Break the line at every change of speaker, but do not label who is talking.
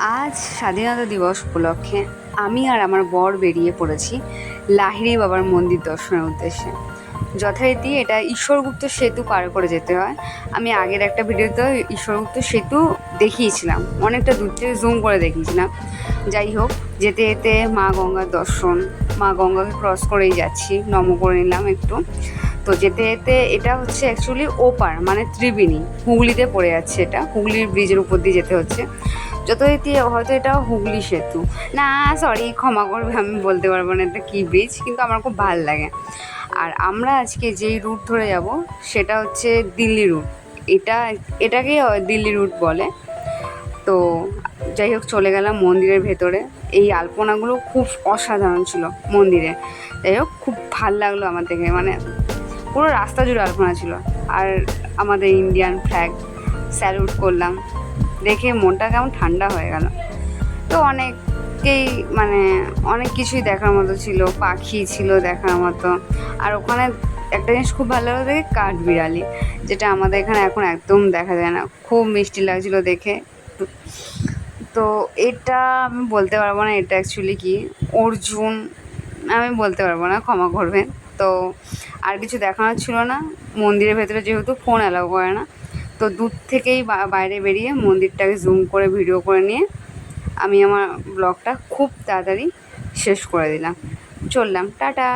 আজ স্বাধীনতা দিবস উপলক্ষে আমি আর আমার বর বেরিয়ে পড়েছি লাহিড়ি বাবার মন্দির দর্শনের উদ্দেশ্যে। যথারীতি এটা ঈশ্বরগুপ্ত সেতু পার করে যেতে হয়। আমি আগের একটা ভিডিওতে ঈশ্বরগুপ্ত সেতু দেখিয়েছিলাম। অনেকটা দূর থেকে জুম করে দেখিয়েছিলাম। যাই হোক, যেতে যেতে মা গঙ্গার দর্শন, মা গঙ্গাকে ক্রস করেই যাচ্ছি, নম করে নিলাম একটু। তো যেতে যেতে এটা হচ্ছে অ্যাকচুয়ালি ওপার মানে ত্রিবেণী। হুগলিতে পড়ে যাচ্ছে এটা। হুগলির ব্রিজের উপর দিয়ে যেতে হচ্ছে। যথারীতি হয়তো এটা হুগলি সেতু। না সরি ক্ষমা করবে, আমি বলতে পারব না এটা কী ব্রিজ কিন্তু আমার খুব ভালো লাগে। আর আমরা আজকে যেই রুট ধরে যাব, সেটা হচ্ছে দিল্লি রুট এটা এটাকেই দিল্লি রুট বলে। তো, যাই হোক, চলে গেলাম মন্দিরের ভেতরে। এই আলপনাগুলো খুব অসাধারণ ছিল মন্দিরে। যাই হোক, খুব ভালো লাগল আমার দেখে। মানে পুরো রাস্তা জুড়ে আলপনা ছিল। আর আমাদের ইন্ডিয়ান ফ্ল্যাগ স্যালুট করলাম। দেখে মনটা কেমন ঠান্ডা হয়ে গেল। তো অনেককেই মানে অনেক কিছুই দেখার মতো ছিল, পাখি ছিল দেখার মতো। আর ওখানে একটা জিনিস খুব ভালো দেখে কাঠ বিড়ালি, যেটা আমাদের এখানে এখন একদম দেখা যায় না। খুব মিষ্টি লাগছিল দেখে। তো এটা আমি বলতে পারব না এটা অ্যাকচুয়ালি কি। অর্জুন, আমি বলতে পারব না, ক্ষমা করবেন। তো আর কিছু দেখানোর ছিল না। মন্দিরের ভেতরে যেহেতু ফোন অ্যালাউ করে না তো দূর থেকেই বাইরে বেরিয়ে মন্দিরটাকে জুম করে ভিডিও করে নিয়ে আমি আমার ব্লগটা খুব তাড়াতাড়ি শেষ করে দিলাম। চললাম, টাটা!